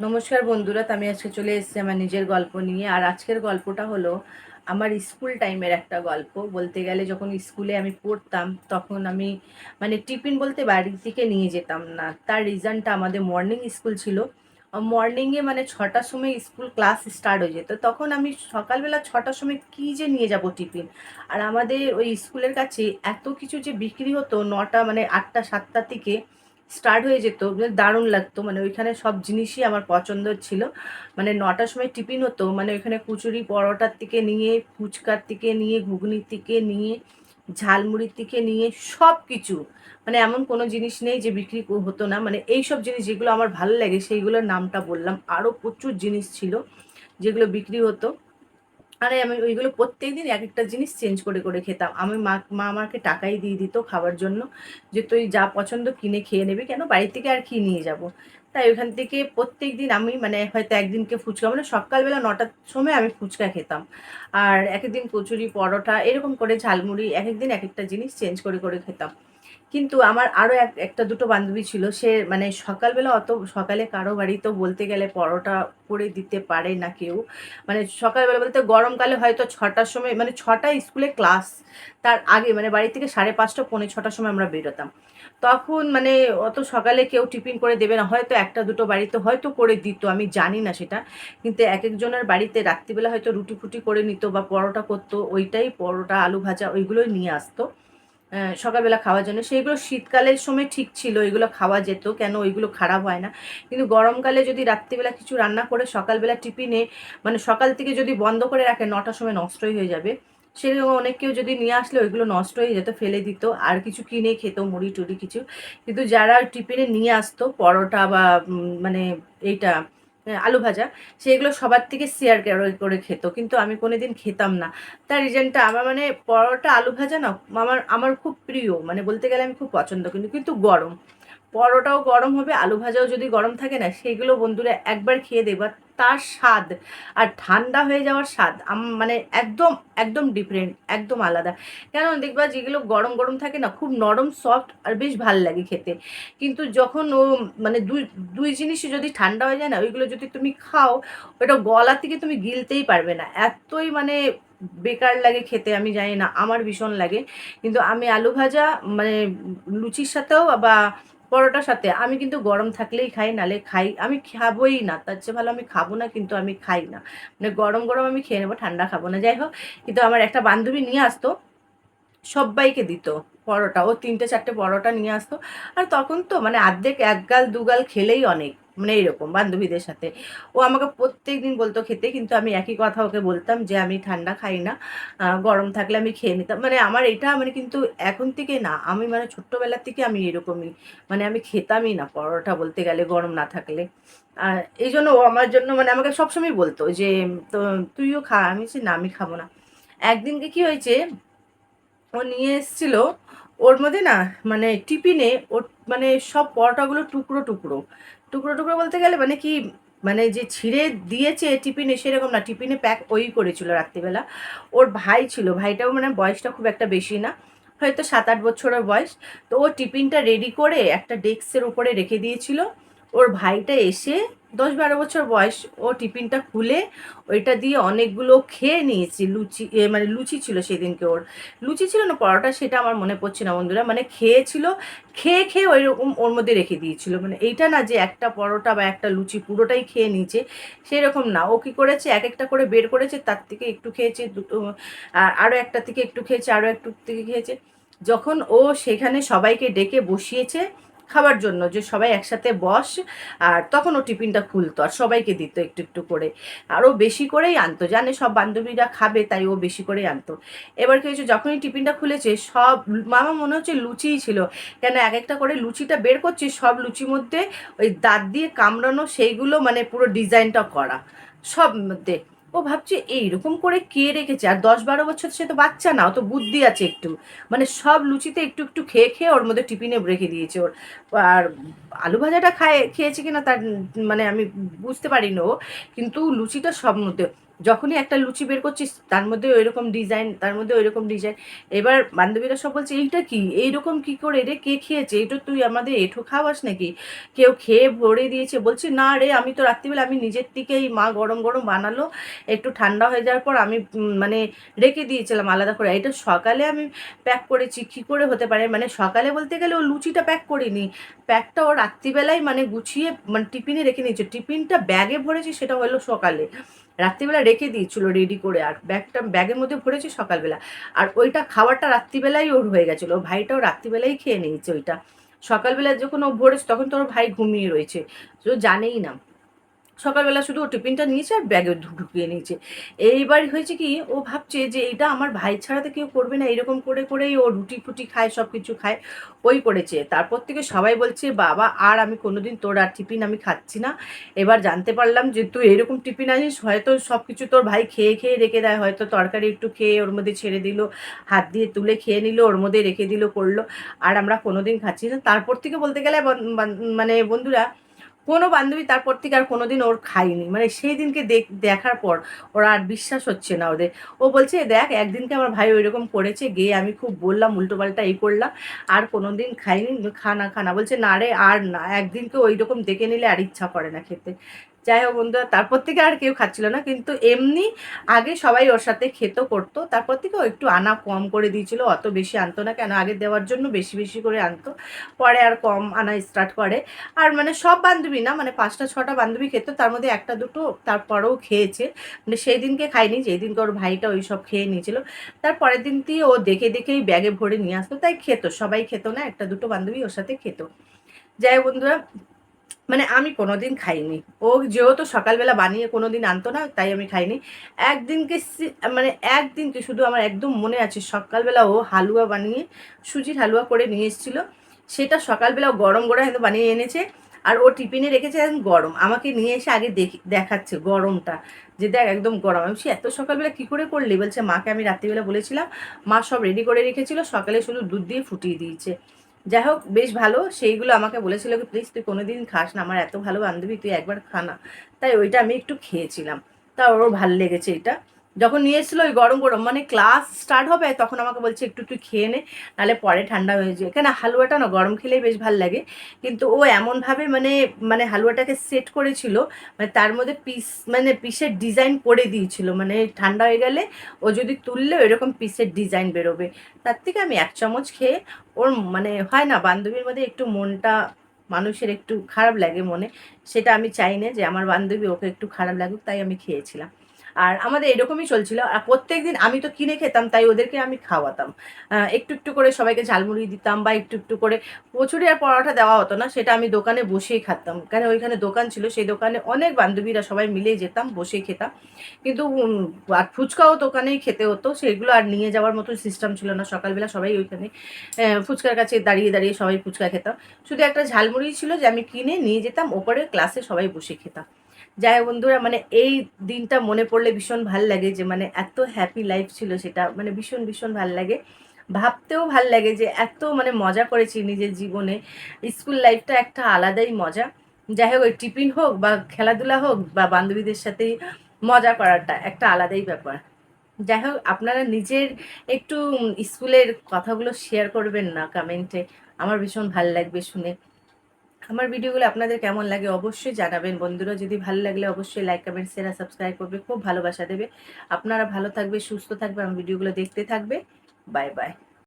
নমস্কার বন্ধুরা আমি আজকে চলে এসেছি আমার নিজের গল্প নিয়ে। আর আজকের গল্পটা হলো আমার স্কুল টাইমের একটা গল্প। বলতে গেলে যখন স্কুলে আমি পড়তাম, তখন আমি মানে টিফিন বলতে বাড়ি থেকে নিয়ে যেতাম না। তার রিজনটা আমাদের মর্নিং স্কুল ছিল। মর্নিংয়ে মানে ছটার সময় স্কুল ক্লাস স্টার্ট হয়ে যেত। তখন আমি সকালবেলা ছটার সময় কী যে নিয়ে যাব টিফিন? আর আমাদের ওই স্কুলের কাছে এত কিছু যে বিক্রি হতো নটা মানে আটটা, সাতটা থেকে স্টার্ট হয়ে যেত মানে দারুণ লাগতো। মানে ওইখানে সব জিনিসই আমার পছন্দ ছিল। মানে নটার সময় টিফিন হতো মানে ওইখানে কুচুরি পরোটার থেকে নিয়ে, ফুচকার থেকে নিয়ে, ঘুগনির থেকে নিয়ে, ঝালমুড়ির থেকে নিয়ে সব কিছু মানে এমন কোনো জিনিস নেই যে বিক্রি হতো না। মানে এই সব জিনিস যেগুলো আমার ভালো লাগে, সেইগুলোর নামটা বললাম। আরও প্রচুর জিনিস ছিল যেগুলো বিক্রি হতো। আরে আমি ওইগুলো প্রত্যেক দিন এক একটা জিনিস চেঞ্জ করে করে খেতাম। আমি মা মা আমাকে টাকাই দিয়ে দিত খাবার জন্য যে তুই যা পছন্দ কিনে খেয়ে নেবি। কেন? বাড়ি থেকে আর কি নিয়ে যাব? তাই ওইখান থেকে প্রত্যেক দিন আমি মানে হয়তো একদিনকে ফুচকা মানে সকালবেলা নটার সময় আমি ফুচকা খেতাম। আর এক একদিন কচুরি, পরোটা এরকম করে ঝালমুড়ি এক একদিন এক একটা জিনিস চেঞ্জ করে করে খেতাম। কিন্তু আমার আরও এক, একটা দুটো বান্ধবী ছিল, সে মানে সকালবেলা অত, সকালে কারও বাড়িতেও বলতে গেলে পরোটা করে দিতে পারে না কেউ। মানে সকালবেলা বলতে গরমকালে হয়তো ছটার সময় মানে ছটায় স্কুলে ক্লাস, তার আগে মানে বাড়ি থেকে সাড়ে পাঁচটা, পৌনে ছটার সময় আমরা বেরোতাম। তখন মানে অত সকালে কেউ টিফিন করে দেবে না, হয়তো একটা দুটো বাড়িতে হয়তো করে দিত, আমি জানি না সেটা। কিন্তু এক একজনের বাড়িতে রাত্রিবেলা হয়তো রুটি ফুটি করে নিত বা পরোটা করতো, ওইটাই পরোটা, আলু ভাজা, ওইগুলোই নিয়ে আসতো। সকালবেলা খাওয়ার জন্য। সেইগুলো শীতকালের সময় ঠিক ছিল, এগুলো খাওয়া যেত, কেন ওইগুলো খারাপ হয় না। কিন্তু গরমকালে যদি রাত্রিবেলা কিছু রান্না করে সকালবেলা টিফিনে মানে সকাল থেকে যদি বন্ধ করে রাখে, নটার সময় নষ্টই হয়ে যাবে। সেরকম অনেক কেউ যদি নিয়ে আসলে ওইগুলো নষ্ট হয়ে যেত, ফেলে দিত, আর কিছু কিনে খেত, মুড়ি টুড়ি কিছু। কিন্তু যারা টিফিনে নিয়ে আসতো, পরোটা বা মানে এইটা আলু ভাজা, সেগুলো সবার থেকে শেয়ার করে খেত। কিন্তু আমি কোনো দিন খেতাম না। তার রিজনটা আমার মানে পরোটা আলু ভাজা না, আমার আমার খুব প্রিয়। মানে বলতে গেলে আমি খুব পছন্দ কিন্তু কিন্তু গরম। পরোটাও গরম হবে, আলু ভাজাও যদি গরম থাকে না সেইগুলো বন্ধুরা একবার খেয়ে দেখবা, তার স্বাদ আর ঠান্ডা হয়ে যাওয়ার স্বাদ মানে একদম একদম ডিফারেন্ট একদম আলাদা। কেন দেখবা যেগুলো গরম গরম থাকে না, খুব নরম সফট আর বেশ ভালো লাগে খেতে। কিন্তু যখন ও মানে দুই দুই জিনিসই যদি ঠান্ডা হয়ে যায় না, ওইগুলো যদি তুমি খাও, ওটা গলা থেকে তুমি গিলতেই পারবে না। এতই মানে বেকার লাগে খেতে, আমি জানি না, আমার ভীষণ লাগে। কিন্তু আমি আলু ভাজা মানে লুচির সাথেও বা পরোটার সাথে। আমি কিন্তু গরম থাকলেই খাই, নালে খাই। আমি খাবোই না, তার চেয়ে ভালো আমি খাব না, কিন্তু আমি খাই না। মানে গরম গরম আমি খেয়ে নেব, ঠান্ডা খাব না। যাই হোক, কিন্তু আমার একটা বান্ধবী নিয়ে আসতো সবাইকে দিত পরোটা। ও তিনটে চারটে পরোটা নিয়ে আসতো। আর তখন তো মানে আর্ধেক এক গাল দুগাল খেলেই অনেক। মানে এইরকম বান্ধবীদের সাথে। ও আমাকে প্রত্যেক দিন বলতো খেতে, কিন্তু আমি একই কথা ওকে বলতাম যে, আমি ঠান্ডা খাই না গরম থাকলে আমি খেয়ে নিতাম। মানে আমার এটা মানে কিন্তু এখন থেকে না, আমি মানে ছোট্টবেলার থেকে আমি এরকমই মানে আমি খেতামই না পরোটা বলতে গেলে গরম না থাকলে। আর এই জন্য ও আমার জন্য মানে আমাকে সবসময় বলতো যে, তো তুইও খা। আমি না, আমি খাব না। একদিনকে কি হয়েছে, ও নিয়ে এসেছিল, ওর মধ্যে না মানে টিফিনে ওর মানে সব পরোটাগুলো টুকরো টুকরো। টুকরো টুকরো বলতে গেলে মানে কি মানে যে ছিঁড়ে দিয়েছে টিফিনে সেরকম না, টিফিনে প্যাক ওই করেছিল রাত্রিবেলা। ওর ভাই ছিল, ভাইটাও মানে বয়সটা খুব একটা বেশি না, হয়তো সাত আট বছরের বয়স। তো ও টিফিনটা রেডি করে একটা ডেস্কের উপরে রেখে দিয়েছিল। ওর ভাইটা এসে দশ বারো বছর বয়স ও টিফিনটা খুলে ওইটা দিয়ে অনেকগুলো খেয়ে নিয়েছি। লুচি মানে লুচি ছিল সেদিনকে ওর। লুচি ছিল না, পরোটা সেটা আমার মনে পড়ছে না বন্ধুরা। মানে খেয়েছিল, খেয়ে খেয়ে ওই রকম ওর মধ্যে রেখে দিয়েছিল। মানে এইটা না যে একটা পরোটা বা একটা লুচি পুরোটাই খেয়ে নিয়েছে সেই রকম না। ও কী করেছে এক একটা করে বের করেছে, তার থেকে একটু খেয়েছে, দুটো আর আরও একটা থেকে একটু খেয়েছে আরও একটু থেকে খেয়েছে। যখন ও সেখানে সবাইকে ডেকে বসিয়েছে খাবার জন্য যে সবাই একসাথে বস আর তখন ও টিফিনটা খুলতো আর সবাইকে দিত একটু একটু করে। আর ও বেশি করেই আনতো। জানে সব বান্ধবীরা খাবে তাই ও বেশি করেই আনতো। এবার কি হয়েছে, যখনই টিফিনটা খুলেছে সব মামা মনে হচ্ছে লুচিই ছিল। কেন এক একটা করে লুচিটা বের করছে, সব লুচির মধ্যে ওই দাঁত দিয়ে কামড়ানো সেইগুলো মানে পুরো ডিজাইনটা করা। সব মধ্যে ও ভাবছে, এইরকম করে কে রেখেছে? আর দশ বারো বছর সে তো বাচ্চা না তো বুদ্ধি আছে একটু। মানে সব লুচিতে একটু একটু খেয়ে খেয়ে ওর মধ্যে টিফিনে রেখে দিয়েছে ওর। আর আলু ভাজাটা খায়, খেয়েছে কিনা তার মানে আমি বুঝতে পারি না ও। কিন্তু লুচিটা সব মধ্যে যখনই একটা লুচি বের করছিস, তার মধ্যে ওই রকম ডিজাইন তার মধ্যে ওই রকম ডিজাইন এবার বান্ধবীরা সব বলছে, এইটা কি? এইরকম কি করে? রে কে খেয়েছে? এটা তুই আমাদের এঠো খাওয়াস নাকি? কেউ খেয়ে ভরে দিয়েছে। বলছি, না রে, আমি তো রাত্রিবেলা, আমি নিজের থেকেই মা গরম গরম বানালো। একটু ঠান্ডা হয়ে যাওয়ার পর আমি মানে রেখে দিয়েছিলাম আলাদা করে। এটা সকালে আমি প্যাক করেছি, কী করে হতে পারে? মানে সকালে বলতে গেলে ও লুচিটা প্যাক করিনি। প্যাকটা ও রাত্রিবেলায় মানে গুছিয়ে মানে টিফিনে রেখে নিয়েছে টিফিনটা ব্যাগে ভরেছি, সেটা হলো সকালে। রাত্রিবেলা রেখে দিয়েছিল রেডি করে আর ব্যাগটা ব্যাগের মধ্যে ভরেছে সকালবেলা। আর ওইটা খাবারটা রাত্রিবেলাই ওর হয়ে গেছিল। ভাইটাও রাত্রিবেলাই খেয়ে নিয়েছে ওইটা। সকালবেলা যখন ও ভরেছে তখন তো ওর ভাই ঘুমিয়ে রয়েছে। তো জানেই না। সকালবেলা শুধু ও টিফিনটা নিয়েছে আর ব্যাগে ঢুকিয়ে নিয়েছে। এইবার হয়েছে কি, ও ভাবছে যে এটা আমার ভাই ছাড়া তো কেউ করবে না, এরকম করে করেই ও রুটি ফুটি খায় সব কিছু খায়, ওই করেছে। তারপর থেকে সবাই বলছে, বাবা, আর আমি কোনোদিন তোর আর টিফিন আমি খাচ্ছি না। এবার জানতে পারলাম যে তুই এরকম টিফিন আনিস, হয়তো সব কিছু তোর ভাই খেয়ে খেয়ে রেখে দেয়, হয়তো তরকারি একটু খেয়ে ওর মধ্যে ছেড়ে দিল, হাত দিয়ে তুলে খেয়ে নিল, ওর মধ্যে রেখে দিল, করল, আর আমরা কোনোদিন খাচ্ছি না। তারপর থেকে বলতে গেলে মানে বন্ধুরা কোনো বান্ধবী তারপর থেকে আর কোনো দিন ওর খাইনি মানে সেই দিনকে দেখ- দেখার পর ওরা আর বিশ্বাস হচ্ছে না ওদের। ও বলছে, দেখ, একদিনকে আমার ভাই ওই রকম করেছে, গিয়ে আমি খুব বললাম, উল্টোপাল্টা এই করলাম, আর কোনো দিন খাইনি খানা খানা বলছে, না রে, আর না, একদিনকে ওই রকম দেখে নিলে আর ইচ্ছা করে না খেতে। যাই হোক বন্ধুরা, তারপর থেকে আর কেউ খাচ্ছিল না, কিন্তু এমনি আগে সবাই ওর সাথে খেত, করতো। তারপর থেকে ও একটু আনা কম করে দিয়েছিল, অত বেশি আনতো না, কেন আগে দেওয়ার জন্য বেশি বেশি করে আনতো। পরে আর কম আনা স্টার্ট করে। আর মানে সব বান্ধবী না মানে পাঁচটা, ছটা বান্ধবী খেত, তার মধ্যে একটা দুটো তারপরেও খেয়েছে। মানে সেই দিনকে খাইনি যেই দিনকে ওর ভাইটা ওই সব খেয়ে নিয়েছিল। তার পরের দিন দিয়ে ও দেখে দেখেই ব্যাগে ভরে নিয়ে আসতো। তাই খেত, সবাই খেত না, একটা দুটো বান্ধবী ওর সাথে খেত। যাই বন্ধুরা মানে আমি কোনোদিন খাইনি। ও যেহেতু সকালবেলা বানিয়ে কোনোদিন আনতো না তাই আমি খাইনি। একদিনকে মানে একদিনকে শুধু আমার একদম মনে আছে সকালবেলা ও হালুয়া বানিয়ে সুজির হালুয়া করে নিয়ে এসেছিল। সেটা সকালবেলা গরম গরম হয়তো বানিয়ে এনেছে আর ও টিফিনে রেখেছে একদম গরম। আমাকে নিয়ে এসে আগে দেখি দেখাচ্ছে গরমটা যে দেখ একদম গরম। আমি বলছি, এত সকালবেলা কী করে করলি? বলছে মাকে আমি রাত্রিবেলা বলেছিলাম মা সব রেডি করে রেখেছিল সকালে শুধু দুধ দিয়ে ফুটিয়ে দিয়েছে। যাই হোক, বেশ ভালো। সেইগুলো আমাকে বলেছিল কি, প্লিজ তুই কোনোদিন খাস না। আমার এত ভালো বান্ধবী, তুই একবার খা না। তাই ওইটা আমি একটু খেয়েছিলাম। তা ওর ভালো লেগেছে এটা। যখন নিয়ে এসেছিল ওই গরম গরম মানে ক্লাস স্টার্ট হবে, তখন আমাকে বলছে, একটু একটু খেয়ে নে, নাহলে পরে ঠান্ডা হয়ে যায় কেন হালুয়াটা না, গরম খেলেই বেশ ভালো লাগে। কিন্তু ও এমনভাবে মানে মানে হালুয়াটাকে সেট করেছিল মানে তার মধ্যে পিস মানে পিসের ডিজাইন করে দিয়েছিল। মানে ঠান্ডা হয়ে গেলে ও যদি তুললে এরকম পিসের ডিজাইন বেরোবে। তার থেকে আমি এক চামচ খেয়ে, ওর মানে হয় না, বান্ধবীর মধ্যে একটু মনটা, মানুষের একটু খারাপ লাগে মনে, সেটা আমি চাই না যে আমার বান্ধবী ওকে একটু খারাপ লাগুক, তাই আমি খেয়েছিলাম। আর আমাদের এরকমই চলছিল। আর প্রত্যেক দিন আমি তো কিনে খেতাম, তাই ওদেরকে আমি খাওয়াতাম। একটু একটু করে সবাইকে ঝালমুড়ি দিতাম বা একটু একটু করে কচুরি আর পরোটা দেওয়া হতো না, সেটা আমি দোকানে বসেই খাতাম। কেন ওইখানে দোকান ছিল, সেই দোকানে অনেক বান্ধবীরা সবাই মিলেই যেতাম, বসেই খেতাম। কিন্তু আর ফুচকাও দোকানেই খেতে হতো, সেগুলো আর নিয়ে যাওয়ার মতো সিস্টেম ছিল না। সকালবেলা সবাই ওইখানে ফুচকার কাছে দাঁড়িয়ে দাঁড়িয়ে সবাই ফুচকা খেতাম। শুধু একটা ঝালমুড়ি ছিল যে আমি কিনে নিয়ে যেতাম ওপরে ক্লাসে সবাই বসে খেতাম। যাই বন্ধুরা মানে এই দিনটা মনে পড়লে ভীষণ ভালো লাগে যে মানে এত হ্যাপি লাইফ ছিল সেটা মানে ভীষণ ভীষণ ভালো লাগে। ভাবতেও ভালো লাগে যে, এত মানে মজা করেছি নিজের জীবনে। স্কুল লাইফটা একটা আলাদাই মজা। যাই হোক, ওই টিফিন হোক বা খেলাধুলা হোক বা বান্ধবীদের সাথে মজা করাটা একটা আলাদাই ব্যাপার। যাই হোক, আপনারা নিজের একটু স্কুলের কথাগুলো শেয়ার করবেন না কমেন্টে আমার ভীষণ ভালো লাগবে শুনে। আমার ভিডিওগুলো আপনাদের কেমন লাগে অবশ্যই জানাবেন। বন্ধুরা, যদি ভালো লাগলে অবশ্যই লাইক কমেন্ট শেয়ার সাবস্ক্রাইব করবে। খুব ভালোবাসা দেবে। আপনারা ভালো থাকবে, সুস্থ থাকবে, আমার ভিডিওগুলো দেখতে থাকবে। Bye bye